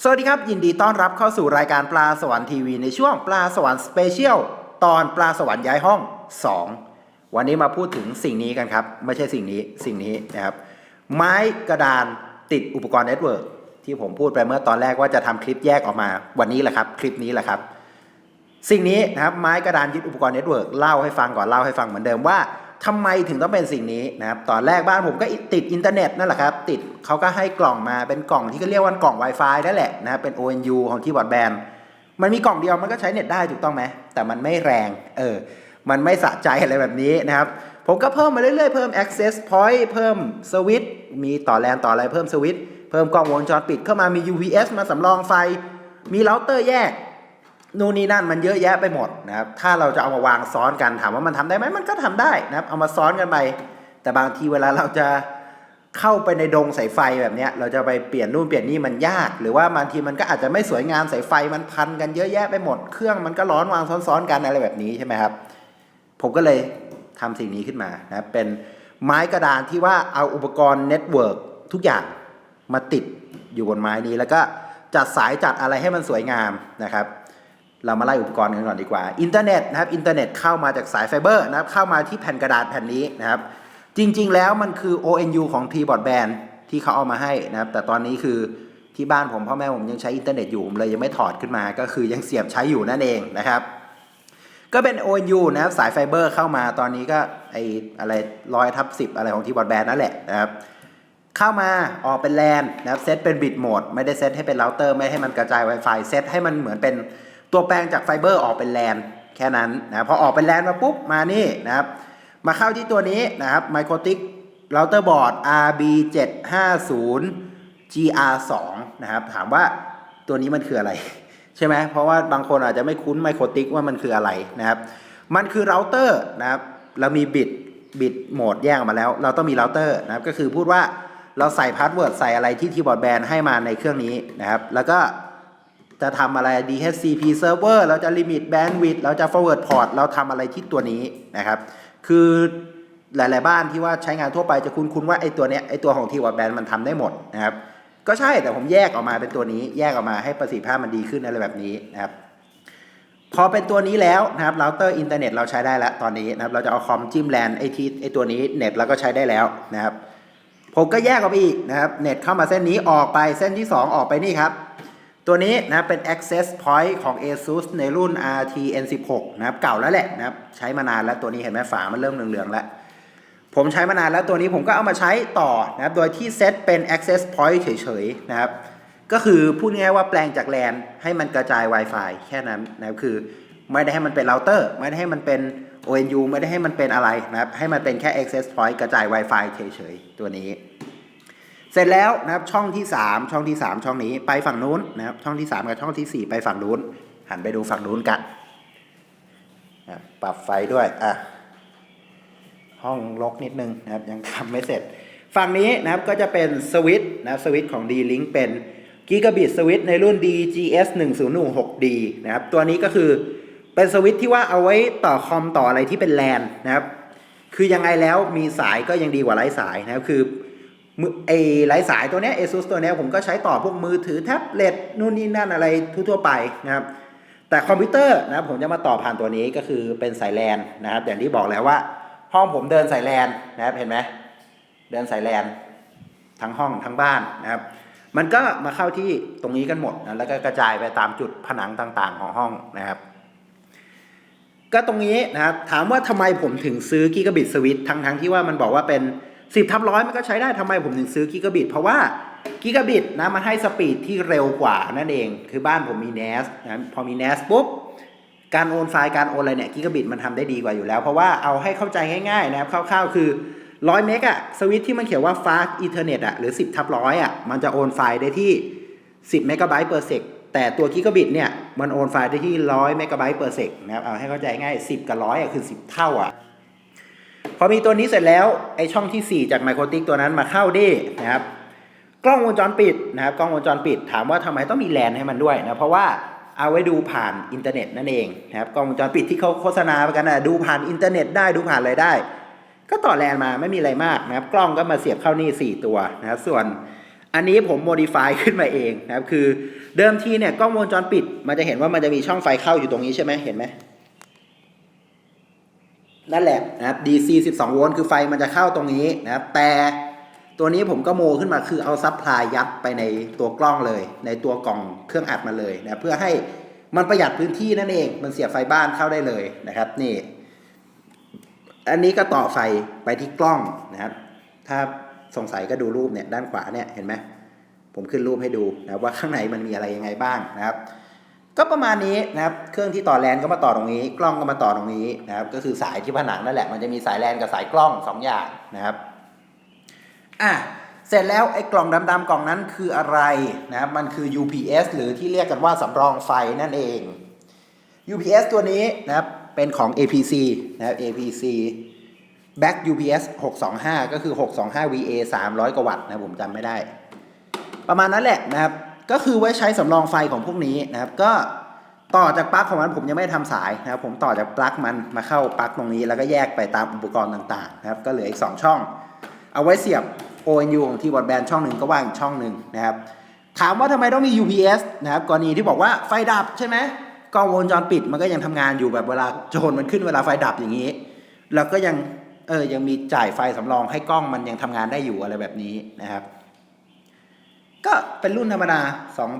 สวัสดีครับ ยินดีต้อนรับเข้าสู่รายการปลาสวรรค์ทีวีในช่วงปลาสวรรค์สเปเชียลตอนปลาสวรรค์ย้ายห้อง 2 วันนี้มาพูดถึงสิ่งนี้กันครับ ไม่ใช่สิ่งนี้สิ่งนี้นะครับ ไม้กระดานติดอุปกรณ์เน็ตเวิร์กที่ผมพูดไปเมื่อตอนแรกว่าจะทำคลิปแยกออกมาวันนี้แหละครับ คลิปนี้แหละครับ สิ่งนี้นะครับไม้กระดานยึดอุปกรณ์เน็ตเวิร์กเล่าให้ฟังก่อนเล่าให้ฟังเหมือนเดิมว่า ทำไมถึงต้องเป็นสิ่งนี้นะครับ ตอนแรกบ้านผมก็ติดอินเทอร์เน็ตนั่นแหละครับ ติดเขาก็ให้กล่องมาเป็นกล่องที่เขาเรียกว่ากล่อง Wi-Fi นั่นแหละนะครับเป็น ONU ของที่บอร์ดแบนมันมีกล่องเดียวมันก็ใช้เน็ตได้ถูกต้องไหม แต่มันไม่แรง เออ มันไม่สะใจอะไรแบบนี้นะครับ ผมก็เพิ่มมาเรื่อยๆ เพิ่ม access point เพิ่มสวิตช์มีต่อแลนต่ออะไรเพิ่มสวิตช์เพิ่มกล้องวงจรปิดเข้ามามี UPS มาสำรองไฟ มีเราเตอร์แยก นู่นนี่นั่นมันเยอะแยะไปหมดนะครับ ถ้าเราจะเอามาวางซ้อนกันถามว่ามันทำได้ไหมมันก็ทำได้นะครับ เอามาซ้อนกันไป แต่บางทีเวลาเราจะเข้าไปในดงสายไฟแบบเนี้ย เราจะไปเปลี่ยนนู่นเปลี่ยนนี่มันยาก หรือว่าบางทีมันก็อาจจะไม่สวยงามสายไฟมันพันกันเยอะแยะไปหมด เครื่องมันก็ร้อนวางซ้อนๆกันอะไรแบบนี้ใช่ไหมครับ ผมก็เลยทำสิ่งนี้ขึ้นมานะเป็นไม้กระดานที่ว่าเอาอุปกรณ์เน็ตเวิร์กทุกอย่างมาติดอยู่บนไม้นี้ แล้วก็จัดสายจัดอะไรให้มันสวยงามนะครับ เรามาไล่อุปกรณ์กันก่อนดีกว่า อินเทอร์เน็ตนะครับ อินเทอร์เน็ตเข้ามาจากสายไฟเบอร์นะครับ เข้ามาที่แผ่นกระดาษแผ่นนี้นะครับ จริงๆ แล้วมันคือ ONU ของ T Broadband ที่เขาเอามาให้นะครับ แต่ตอนนี้คือที่บ้านผมพ่อแม่ผมยังใช้อินเทอร์เน็ตอยู่ผมเลยยังไม่ถอดขึ้นมา ก็คือยังเสียบใช้อยู่นั่นเองนะครับ ก็เป็น ONU นะครับสายไฟเบอร์เข้ามาตอนนี้ก็ไออะไรร้อยทับสิบอะไรของที่บอดแบนนั่นแหละนะครับเข้ามาออกเป็นแลนนะครับเซตเป็นบิตโหมดไม่ได้เซตให้เป็นเราเตอร์ไม่ให้มันกระจาย Wi-Fi เซตให้มันเหมือนเป็น ตัวแปลงจากไฟเบอร์ออกเป็นแลนแค่นั้นนะพอออกเป็นแลนมาปุ๊บมานี่นะครับ มาเข้าที่ตัวนี้นะครับ Microtik Router Board RB750 GR2 นะครับถามว่าตัวนี้มันคืออะไร ใช่ไหมเพราะว่าบางคนอาจจะไม่คุ้น Microtik ว่ามันคืออะไรนะครับ มันคือเราเตอร์นะครับเรามีบิตบิตโหมดแยกออกมาแล้ว เราต้องมีเราเตอร์นะครับก็คือพูดว่าเราใส่พาสเวิร์ดใส่อะไรที่ทีบอร์ดแบนให้มาในเครื่องนี้นะครับ แล้วก็ จะทำอะไร DHCP server เราจะ limit bandwidth เราจะ forward port เราทำอะไรที่ตัวนี้นะครับ คือหลาย ๆ บ้านที่ว่าใช้งานทั่วไปจะคุ้นๆว่าไอ้ตัวเนี้ยไอ้ตัวของทีบอร์ดแบนมันทำได้หมดนะครับ ก็ใช่แต่ผมแยกออกมาเป็นตัวนี้แยกออกมาให้ประสิทธิภาพมันดีขึ้นอะไรแบบนี้นะครับ พอเป็นตัวนี้แล้วนะครับเราเตอร์อินเทอร์เน็ตเราใช้ได้แล้วตอนนี้นะครับ เราจะเอาคอมจิ้มแลนไอทีไอตัวนี้เน็ตเราก็ใช้ได้แล้วนะครับ ผมก็แยกออกไปอีกนะครับเน็ตเข้ามาเส้นนี้ออกไปเส้นที่ 2 ออกไปนี่ครับ ตัวนี้นะครับเป็น access point ของ ASUS ในรุ่น RTN16 นะครับเก่าแล้วแหละนะครับใช้มานานแล้วตัวนี้เห็นไหมฝามันเริ่มเหลืองๆแล้ว ผมใช้มานานแล้วตัวนี้ผมก็เอามาใช้ต่อนะครับโดยที่เซตเป็น access point เฉยๆนะครับก็คือพูดง่ายๆว่าแปลงจากแลนให้มันกระจาย Wi-Fi แค่นั้นนะครับคือไม่ได้ให้มันเป็นเราเตอร์ไม่ได้ให้มันเป็น ONU ไม่ได้ให้มันเป็นอะไรนะครับให้มันเป็นแค่ access point กระจาย Wi-Fi เฉยๆตัวนี้ เสร็จแล้วนะครับช่องที่ 3 ช่องที่ 3 ช่องนี้ไปฝั่งนู้นนะครับช่องที่ 3 กับช่องที่ 4 ไปฝั่งนู้น หันไปดูฝั่งนู้นกันอะปรับไฟด้วยอะห้องรกนิดนึงนะครับยังทำไม่เสร็จ ฝั่งนี้นะครับก็จะเป็นสวิตช์นะสวิตช์ของ D-Link เป็น Gigabit Switch ในรุ่น DGS 1016D นะครับตัวนี้ก็คือเป็นสวิตช์ที่ว่าเอาไว้ต่อคอมต่ออะไรที่เป็นแลนนะครับคือยังไงแล้วมีสายก็ยังดีกว่าไร้สายนะครับคือ มือไอ้ไร้สายตัวเนี้ย ASUS ตัวเนี้ยผมก็ใช้ต่อพวกมือถือแท็บเล็ตนู่นนี่นั่นอะไรทั่วๆไปนะครับ แต่คอมพิวเตอร์นะครับผมจะมาต่อผ่านตัวนี้ก็คือเป็นสายแลนนะครับอย่างที่บอกแล้วว่า ห้องผมเดินสายแลนนะครับเห็นไหมเดินสายแลนทั้งห้องทั้งบ้านนะครับ มันก็มาเข้าที่ตรงนี้กันหมดนะแล้วก็กระจายไปตามจุดผนังต่างๆ ของห้องนะครับ ก็ตรงนี้นะครับถามว่าทำไมผมถึงซื้อกิกะบิตสวิตทั้งๆที่ว่ามันบอกว่าเป็น 10ทับร้อยมันก็ใช้ได้ทำไมผมถึงซื้อกิกะบิต เพราะว่ากิกะบิตนะมันให้สปีดที่เร็วกว่านั่นเอง คือบ้านผมมี NAS นะพอมี NAS ปุ๊บ การโอนไฟล์การโอนอะไรเนี่ยกิกะบิตมันทำได้ดีกว่าอยู่แล้ว เพราะว่าเอาให้เข้าใจง่ายๆนะครับคร่าวๆคือ100เมกอะสวิตที่มันเขียนว่า fast ethernet อะหรือ 10ทับร้อยอะมันจะโอนไฟล์ได้ที่ 10เมกะไบต์ per sec แต่ตัวกิกะบิตเนี่ย มันโอนไฟล์ได้ที่ 100เมกะไบต์ per sec นะครับเอาให้เข้าใจง่าย 10 กับ 100อะคือ 10 เท่าอะ อมีตัวนี้เสร็จแล้วไอช่องที่ 4 จากไมโครติกตัวนั้นมาเข้าดินะครับกล้องวงจรปิดนะครับกล้องวงจรปิด ถามว่าทำไมต้องมีแลนให้มันด้วยนะเพราะว่าเอาไว้ดูผ่านอินเทอร์เน็ตนั่นเองนะครับกล้องวงจรปิดที่เขาโฆษณากันนะดูผ่านอินเทอร์เน็ตได้ดูผ่านอะไรได้ ก็ต่อแลนมาไม่มีอะไรมากนะครับ กล้องก็มาเสียบเข้านี่ 4 ตัวนะครับส่วนอันนี้ผมโมดิฟายขึ้นมาเองนะครับคือเดิมทีเนี่ยกล้องวงจรปิด มันจะเห็นว่ามันจะมีช่องไฟเข้าอยู่ตรงนี้ใช่ไหมเห็นไหม นั่นแหละนะครับ DC 12 โวลต์คือไฟมันจะเข้าตรงนี้นะครับแต่ตัวนี้ผมก็โมขึ้นมาคือเอาซับพลายยัดไปในตัวกล้องเลย ในตัวกล่องเครื่องอัดมาเลยนะเพื่อให้มันประหยัดพื้นที่นั่นเอง มันเสียบไฟบ้านเข้าได้เลยนะครับนี่ อันนี้ก็ต่อไฟไปที่กล้องนะครับ ถ้าสงสัยก็ดูรูปเนี่ยด้านขวาเนี่ยเห็นไหมผมขึ้นรูปให้ดูนะว่าข้างในมันมีอะไรยังไงบ้างนะครับ ก็ประมาณนี้นะครับ เครื่องที่ต่อแลนก็มาต่อตรงนี้ กล้องก็มาต่อตรงนี้นะครับ ก็คือสายที่ผนังนั่นแหละ มันจะมีสายแลนกับสายกล้องสองอย่างนะครับ อะ เสร็จแล้วไอ้กล่องดำๆกล่องนั้นคืออะไรนะครับ มันคือ UPS หรือที่เรียกกันว่าสำรองไฟนั่นเอง UPS ตัวนี้นะครับ เป็นของ APC นะครับ APC Back UPS 625 ก็คือ 625 VA 300 กว่าวัตต์นะผมจำไม่ได้ ประมาณนั้นแหละนะครับ ก็คือไว้ใช้สำรองไฟของพวกนี้นะครับ ก็ต่อจากปลั๊กของมันผมยังไม่ทำสายนะครับ ผมต่อจากปลั๊กมันมาเข้าปลั๊กตรงนี้ แล้วก็แยกไปตามอุปกรณ์ต่างๆนะครับ ก็เหลืออีก 2 ช่อง เอาไว้เสียบ ONU ของที่บอดแบนช่องหนึ่งก็ว่างอีกช่องหนึ่งนะครับ ถามว่าทำไมต้องมี UPS นะครับกรณีที่บอกว่าไฟดับใช่ไหมกล้องวงจรปิดมันก็ยังทำงานอยู่แบบเวลาโจรมันขึ้นเวลาไฟดับอย่างนี้ แล้วก็ยังเออยังมีจ่ายไฟสำรองให้กล้องมันยังทำงานได้อยู่อะไรแบบนี้นะครับ ก็เป็นรุ่นธรรมดา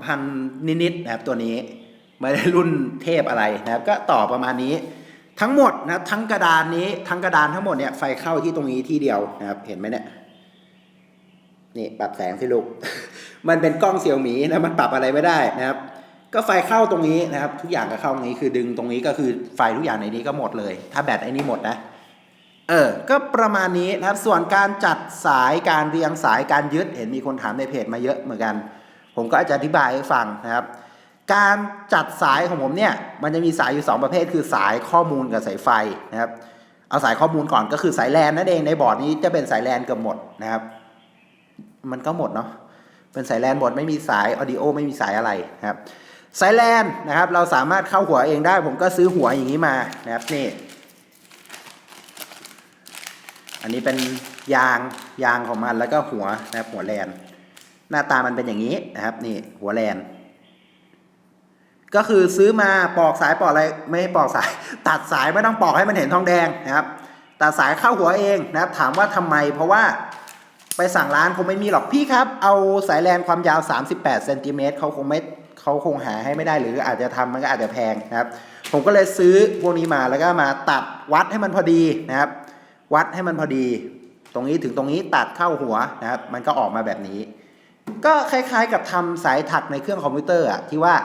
2,000 นิดๆนะครับตัวนี้ไม่ได้รุ่นเทพอะไรนะครับ ก็ต่อประมาณนี้ ทั้งหมดนะครับทั้งกระดานนี้ทั้งกระดานทั้งหมดเนี่ยไฟเข้าที่ตรงนี้ที่เดียวนะครับ เห็นไหมเนี่ยนี่ปรับแสงสิลูก มันเป็นกล้องเสี่ยวหมีนะมันปรับอะไรไม่ได้นะครับ ก็ไฟเข้าตรงนี้นะครับ ทุกอย่างก็เข้าตรงนี้คือดึงตรงนี้ก็คือไฟทุกอย่างในนี้ก็หมดเลย ถ้าแบตไอ้นี้หมดนะ เออ ก็ประมาณนี้นะครับ ส่วนการจัดสายการเรียงสายการยึด เห็นมีคนถามในเพจมาเยอะเหมือนกัน ผมก็จะอธิบายให้ฟังนะครับ การจัดสายของผมเนี่ย มันจะมีสายอยู่ 2 ประเภท คือสายข้อมูลกับสายไฟนะครับ เอาสายข้อมูลก่อนก็คือสายแลนนั่นเอง ในบอร์ดนี้จะเป็นสายแลนเกือบหมดนะครับ มันก็หมดเนาะ เป็นสายแลนบอร์ดไม่มีสายออดิโอไม่มีสายอะไรนะครับ สายแลนนะครับ เราสามารถเข้าหัวเองได้ ผมก็ซื้อหัวอย่างนี้มานะครับนี่ อันนี้เป็นยางยางของมันแล้วก็หัวนะครับหัวแลนหน้าตามันเป็นอย่างนี้นะครับ นี่หัวแลนก็คือซื้อมาปอกสายปอกอะไรไม่ปอกสาย ตัดสายไม่ต้องปอกให้มันเห็นทองแดงนะครับ ตัดสายเข้าหัวเองนะครับ ถามว่าทำไม เพราะว่าไปสั่งร้านคงไม่มีหรอกพี่ครับ เอาสายแลนความยาว 38เซนติเมตรเขาคงไม่เขาคงหาให้ไม่ได้หรืออาจจะทำมันก็อาจจะแพงนะครับ ผมก็เลยซื้อพวกนี้มาแล้วก็มาตัดวัดให้มันพอดีนะครับ วัดให้มันพอดี ตรงนี้ถึงตรงนี้ตัดเข้าหัวนะครับ มันก็ออกมาแบบนี้ ก็คล้ายๆกับทำสายถักในเครื่องคอมพิวเตอร์อะที่ว่า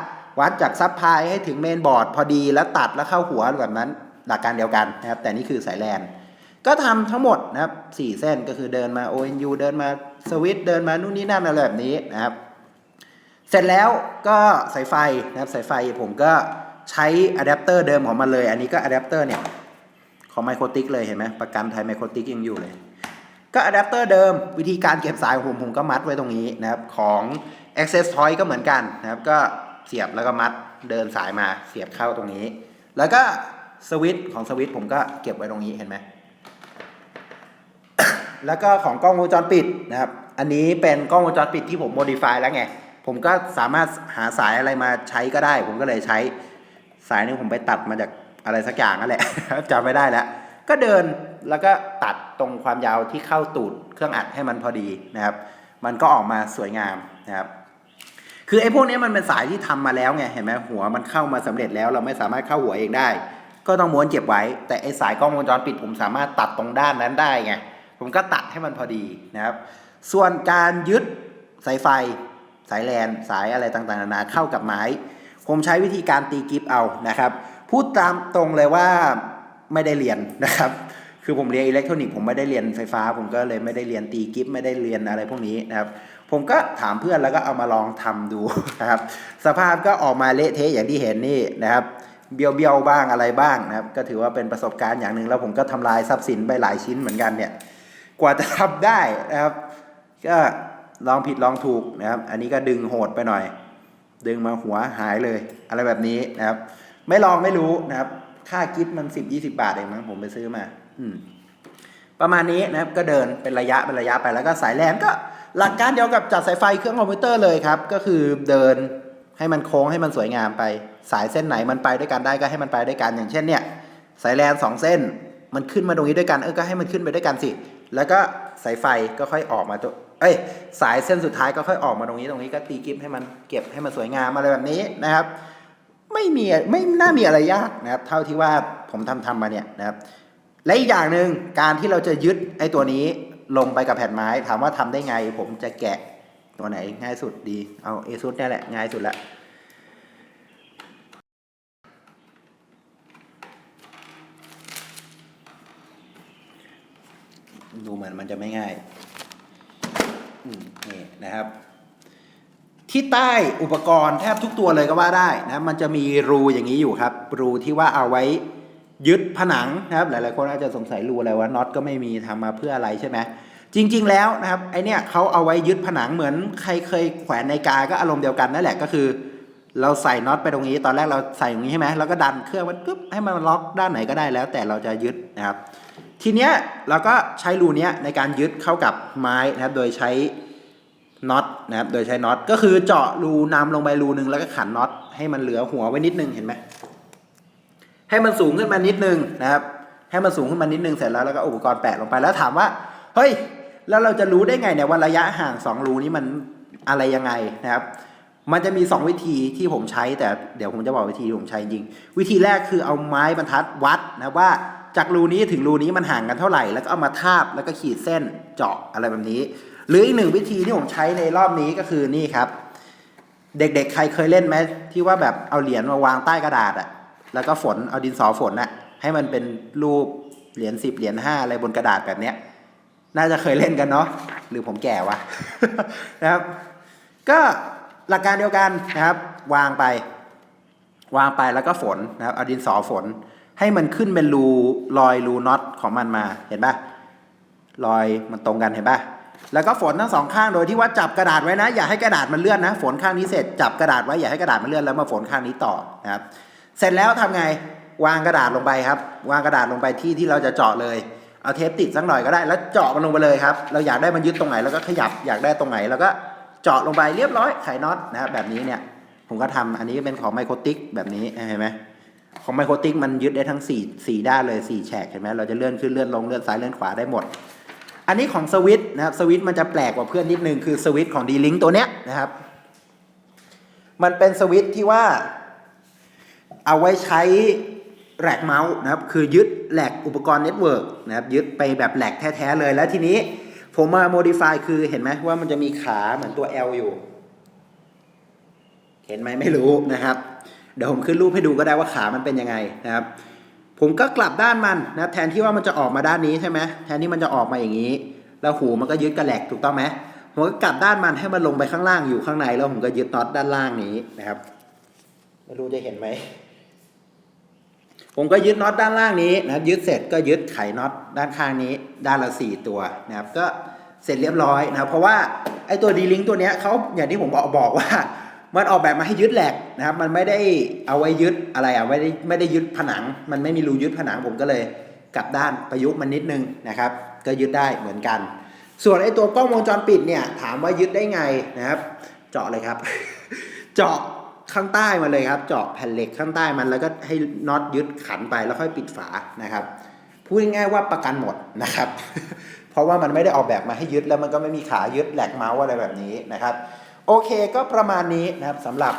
วัดจากซับพลายให้ถึงเมนบอร์ดพอดีแล้วตัดแล้วเข้าหัวแบบนั้นหลักการเดียวกันนะครับ แต่นี่คือสายแลนก็ทำทั้งหมดนะครับสี่เส้นก็คือเดินมา ONU เดินมาสวิตช์เดินมานู่นนี่นั่นอะไรแบบนี้นะครับ เสร็จแล้วก็สายไฟนะครับสายไฟผมก็ใช้อะแดปเตอร์เดิมของมันเลย อันนี้ก็อะแดปเตอร์เนี่ย ของไมโครติกเลยเห็นไหมประกันไทยไมโครติกยังอยู่เลย ก็อะแดปเตอร์เดิม วิธีการเก็บสายของผมผมก็มัดไว้ตรงนี้นะครับ ของ Access Point ก็เหมือนกันนะครับ ก็เสียบแล้วก็มัดเดินสายมาเสียบเข้าตรงนี้ แล้วก็สวิตช์ของสวิตช์ผมก็เก็บไว้ตรงนี้เห็นไหมแล้วก็ของกล้องวงจรปิดนะครับ อันนี้เป็นกล้องวงจรปิดที่ผมโมดิฟายแล้วไง ผมก็สามารถหาสายอะไรมาใช้ก็ได้ ผมก็เลยใช้สายนี้ผมไปตัดมาจาก อะไรสักอย่างนั่นแหละจำไม่ได้แล้ว ก็เดินแล้วก็ตัดตรงความยาวที่เข้าตูดเครื่องอัดให้มันพอดีนะครับ มันก็ออกมาสวยงามนะครับ คือไอ้พวกนี้มันเป็นสายที่ทำมาแล้วไงเห็นไหมหัวมันเข้ามาสำเร็จแล้ว เราไม่สามารถเข้าหัวเองได้ ก็ต้องม้วนเก็บไว้ แต่ไอ้สายกล้องวงจรปิดผมสามารถตัดตรงด้านนั้นได้ไงผมก็ตัดให้มันพอดีนะครับ ส่วนการยึดสายไฟ สายแลนสายอะไรต่างๆนานาเข้ากับไม้ ผมใช้วิธีการตีกิฟเอานะครับ พูดตามตรงเลยว่าไม่ได้เรียนนะครับ คือผมเรียนอิเล็กทรอนิกส์ผมไม่ได้เรียนไฟฟ้า ผมก็เลยไม่ได้เรียนตีกิฟไม่ได้เรียนอะไรพวกนี้นะครับ ผมก็ถามเพื่อนแล้วก็เอามาลองทำดูนะครับ สภาพก็ออกมาเละเทะอย่างที่เห็นนี่นะครับเบี้ยวเบี้ยวๆบ้างอะไรบ้างนะครับ ก็ถือว่าเป็นประสบการณ์อย่างหนึ่งแล้วผมก็ทำลายทรัพย์สินไปหลายชิ้นเหมือนกันเนี่ย กว่าจะทำได้นะครับ ก็ลองผิดลองถูกนะครับ อันนี้ก็ดึงโหดไปหน่อย ดึงมาหัวหายเลย อะไรแบบนี้นะครับ ไม่ลองไม่รู้นะครับ ค่ากิฟต์มันสิบยี่สิบาทเองมั้งผมไปซื้อมา อืม ประมาณนี้นะครับ ก็เดินเป็นระยะเป็นระยะไปแล้วก็สายแลนก็หลักการเดียวกับจัดสายไฟเครื่องคอมพิวเตอร์เลยครับ ก็คือเดินให้มันโค้งให้มันสวยงามไป สายเส้นไหนมันไปด้วยกันได้ก็ให้มันไปด้วยกันอย่างเช่นเนี่ย สายแลนสองเส้น มันขึ้นมาตรงนี้ด้วยกันเออก็ให้มันขึ้นไปด้วยกันสิ แล้วก็สายไฟก็ค่อยออกมาตัวเอ้ยสายเส้นสุดท้ายก็ค่อยออกมาตรงนี้ตรงนี้ก็ตีกิฟให้มันเก็บให้มันสวยงามอะไรแบบนี้นะครับ ไม่มีไม่น่ามีอะไรยากนะครับ เท่าที่ว่าผมทำทำมาเนี่ยนะครับ และอีกอย่างหนึ่งการที่เราจะยึดไอ้ตัวนี้ลงไปกับแผ่นไม้ ถามว่าทำได้ไง ผมจะแกะตัวไหนง่ายสุดดีเอาเอซุดนี่แหละง่ายสุดละดูเหมือนมันจะไม่ง่าย อืมนี่นะครับ ที่ใต้อุปกรณ์แทบทุกตัวเลยก็ว่าได้นะมันจะมีรูอย่างนี้อยู่ครับ รูที่ว่าเอาไว้ยึดผนังนะครับหลายๆคนอาจจะสงสัยรูอะไรว่าน็อตก็ไม่มีทำมาเพื่ออะไรใช่ไหมจริง ๆ แล้วนะครับไอเนี้ยเขาเอาไว้ยึดผนังเหมือนใครเคยแขวนในกาก็อารมณ์เดียวกันนั่นแหละก็คือ เราใส่น็อตไปตรงนี้ ตอนแรกเราใส่ตรงนี้ใช่ไหมแล้วก็ดันเครื่องมันปึ๊บให้มันล็อกด้านไหนก็ได้แล้ว แต่เราจะยึดนะครับ ทีเนี้ยเราก็ใช้รูเนี้ยในการยึดเข้ากับไม้นะครับโดยใช้ น็อตนะครับโดยใช้น็อตก็คือเจาะรูนำลงไปรูนึงแล้วก็ขันน็อตให้มันเหลือหัวไว้นิดนึงเห็นไหมให้มันสูงขึ้นมานิดนึงนะครับ ให้มันสูงขึ้นมานิดนึงเสร็จแล้วแล้วก็อุปกรณ์แปะลงไปแล้วถามว่าเฮ้ยแล้วเราจะรู้ได้ไงเนี่ยว่าระยะห่างสองรูนี้มันอะไรยังไงนะครับ มันจะมี 2 วิธีที่ผมใช้แต่เดี๋ยวผมจะบอกวิธีที่ผมใช้จริง วิธีแรกคือเอาไม้บรรทัดวัดนะว่าจากรูนี้ถึงรูนี้มันห่างกันเท่าไหร่ แล้วก็เอามาทาบแล้วก็ขีดเส้นเจาะอะไรแบบนี้ หรืออีกหนึ่งวิธีที่ผมใช้ในรอบนี้ก็คือนี่ครับ เด็กๆ ใครเคยเล่นไหมที่ว่าแบบเอาเหรียญมาวางใต้กระดาษอะแล้วก็ฝนเอาดินสอฝนอะให้มันเป็นรูปเหรียญสิบเหรียญห้าอะไรบนกระดาษแบบเนี้ยน่าจะเคยเล่นกันเนาะหรือผมแก่วะนะครับ ก็หลักการเดียวกันนะครับ วางไป วางไปแล้วก็ฝนนะครับเอาดินสอฝน ให้มันขึ้นเป็นรูรอยรูน็อตของมันมาเห็นปะรอยมันตรงกันเห็นปะ แล้วก็ฝนทั้งสองข้างโดยที่ว่าจับกระดาษไว้นะ อย่าให้กระดาษมันเลื่อนนะ ฝนข้างนี้เสร็จจับกระดาษไว้อย่าให้กระดาษมันเลื่อนแล้วมาฝนข้างนี้ต่อนะครับ เสร็จแล้วทำไงวางกระดาษลงไปครับ วางกระดาษลงไปที่ที่เราจะเจาะเลยเอาเทปติดสักหน่อยก็ได้ แล้วเจาะมันลงไปเลยครับ เราอยากได้มันยึดตรงไหนแล้วก็ขยับอยากได้ตรงไหนแล้วก็เจาะลงไปเรียบร้อยไขน็อตนะครับแบบนี้เนี่ยผมก็ทำอันนี้เป็นของไมโครติกแบบนี้เห็นไหมของไมโครติกมันยึดได้ทั้ง4 4ด้านเลย4แฉกเห็นไหมเราจะเลื่อนขึ้นเลื่อนลงเลื่อนซ้ายเลื่อนขวาได้หมด อันนี้ของสวิตนะครับสวิตมันจะแปลกกว่าเพื่อนนิดนึงคือสวิตของ D-Link ตัวเนี้ยนะครับ มันเป็นสวิตที่ว่า เอาไว้ใช้แหลกเมาส์นะครับ คือยึดแหลกอุปกรณ์เน็ตเวิร์กนะครับ ยึดไปแบบแหลกแท้ๆเลยแล้วทีนี้ผมมาโมดิฟายคือเห็นไหมว่ามันจะมีขาเหมือนตัว L อยู่ เห็นไหมไม่รู้นะครับ เดี๋ยวผมขึ้นรูปให้ดูก็ได้ว่าขามันเป็นยังไงนะครับ ผมก็กลับด้านมันนะแทนที่ว่ามันจะออกมาด้านนี้ใช่ไหมแทนที่มันจะออกมาอย่างนี้ แล้วหูมันก็ยึดกระแหลกถูกต้องไหมผมก็กลับด้านมันให้มันลงไปข้างล่างอยู่ข้างในแล้วผมก็ยึดน็อตด้านล่างนี้นะครับไม่รู้จะเห็นไหมผมก็ยึดน็อตด้านล่างนี้นะยึดเสร็จก็ยึดไขน็อตด้านข้างนี้ด้านละสี่ตัวนะครับก็เสร็จเรียบร้อยนะครับเพราะว่าไอ้ตัวดีลิงตัวเนี้ยเขาอย่างที่ผมบอกบอกว่า มันออกแบบมาให้ยึดแหลกนะครับ มันไม่ได้เอาไว้ยึดอะไรอะไม่ได้ไม่ได้ยึดผนัง มันไม่มีรูยึดผนังผมก็เลยกลับด้านประยุกต์มันนิดนึงนะครับ ก็ยึดได้เหมือนกัน ส่วนไอ้ตัวกล้องวงจรปิดเนี่ยถามว่ายึดได้ไงนะครับ เจาะเลยครับ เจาะข้างใต้มาเลยครับ เจาะแผ่นเหล็กข้างใต้มันแล้วก็ให้น็อตยึดขันไปแล้วค่อยปิดฝานะครับพูดง่ายๆว่าประกันหมดนะครับ เพราะว่ามันไม่ได้ออกแบบมาให้ยึดแล้วมันก็ไม่มีขายึดแหลกเมาส์อะไรแบบนี้นะครับ โอเคก็ประมาณนี้นะครับสำหรับ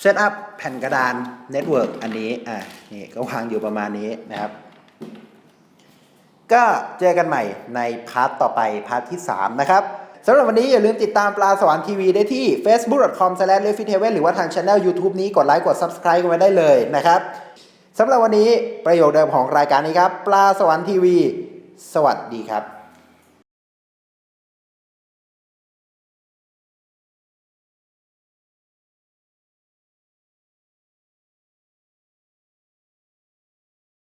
เซตอัพแผ่นกระดานเน็ตเวิร์กอันนี้อ่านี่ก็วางอยู่ประมาณนี้นะครับ ก็เจอกันใหม่ในพาร์ทต่อไปพาร์ทที่ 3 นะครับสำหรับวันนี้อย่าลืมติดตามปลาสวรรค์ทีวีได้ที่ facebook.com/lefithaven หรือว่าทางช anel YouTube นี้กดไลค์กด subscribe กันไว้ได้เลยนะครับสำหรับวันนี้ประโยคเดิมของรายการนี้ครับ ปลาสวรรค์ทีวี สวัสดีครับ